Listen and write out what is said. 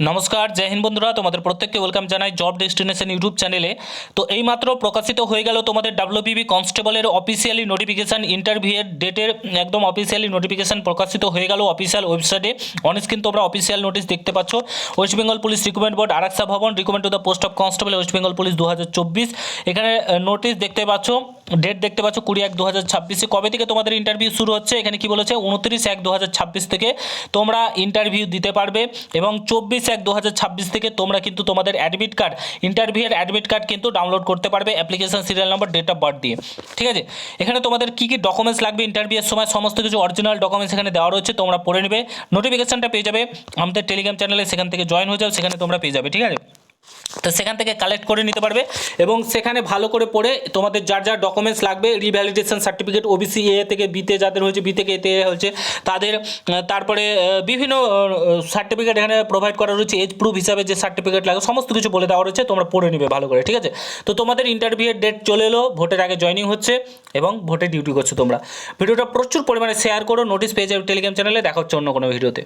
নমস্কার, জয় হিন্দ বন্ধুরা, তোমাদের প্রত্যেককে ওয়েলকাম জানাই জব ডেস্টিনেশন ইউটিউব চ্যানেলে তো এইমাত্র প্রকাশিত হয়ে গেল তোমাদের ডাব্লিউবিবি কনস্টেবলের অফিসিয়ালি নোটিফিকেশান ইন্টারভিউয়ের ডেটের একদম অফিসিয়ালি নোটিফিকেশান প্রকাশিত হয়ে গেল অফিসিয়াল ওয়েবসাইটে অনেক কিন্তু তোমরা অফিসিয়াল নোটিশ দেখতে পাচ্ছ। West Bengal police recruitment board Araksha Bhavan recruitment to the post of constable West Bengal police দু হাজার চব্বিশ। এখানে নোটিশ দেখতে পাচ্ছ ডেট দেখতে পাচ্ছ কুড়ি এক দু হাজার ছাব্বিশে। কবে থেকে তোমাদের ইন্টারভিউ শুরু হচ্ছে? এখানে কি বলেছে? উনত্রিশ এক দু হাজার ছাব্বিশ থেকে তোমরা ইন্টারভিউ দিতে পারবে এবং চব্বিশ এক দু থেকে তোমরা কিন্তু তোমাদের অ্যাডমিট কার্ড ইন্টারভিউ এর অ্যাডমিট কার্ড কিন্তু ডাউনলোড করতে পারবে application serial number date of birth দিয়ে। ঠিক আছে? এখানে তোমাদের কী কী ডকুমেন্টস লাগবে ইন্টারভিউয়ের সময়? সমস্ত কিছু অরিজিনাল ডকুমেন্টস এখানে দেওয়া রয়েছে, তোমরা পড়ে নেবে। নোটিফিকেশনটা পেয়ে যাবে। আমাদের টেলিগ্রাম চ্যানেলে সেখান থেকে জয়েন হয়ে যাও, সেখানে তোমরা পেয়ে যাবে। ঠিক আছে? তো সেখান থেকে কালেক্ট করে নিতে পারবে এবং সেখানে ভালো করে পড়ে তোমাদের যার যার ডকুমেন্টস লাগবে রিভ্যালিডেশন সার্টিফিকেট ওবিসি এ থেকে বিতে যাদের হয়েছে বি থেকে এতে হয়েছে, তাদের তারপরে বিভিন্ন সার্টিফিকেট এখানে প্রোভাইড করা রয়েছে এজ প্রুফ হিসাবে যে সার্টিফিকেট লাগে, সমস্ত কিছু বলে দেওয়া রয়েছে, তোমরা পড়ে নিবে ভালো করে, ঠিক আছে? তো তোমাদের ইন্টারভিউয়ের ডেট চলে এলো ভোটের আগে জয়নিং হচ্ছে এবং ভোটে ডিউটি করছ তোমরা। ভিডিওটা প্রচুর পরিমাণে শেয়ার করো নোটিশ পেয়ে যাবে টেলিগ্রাম চ্যানেলে দেখা হচ্ছে অন্য কোনো ভিডিওতে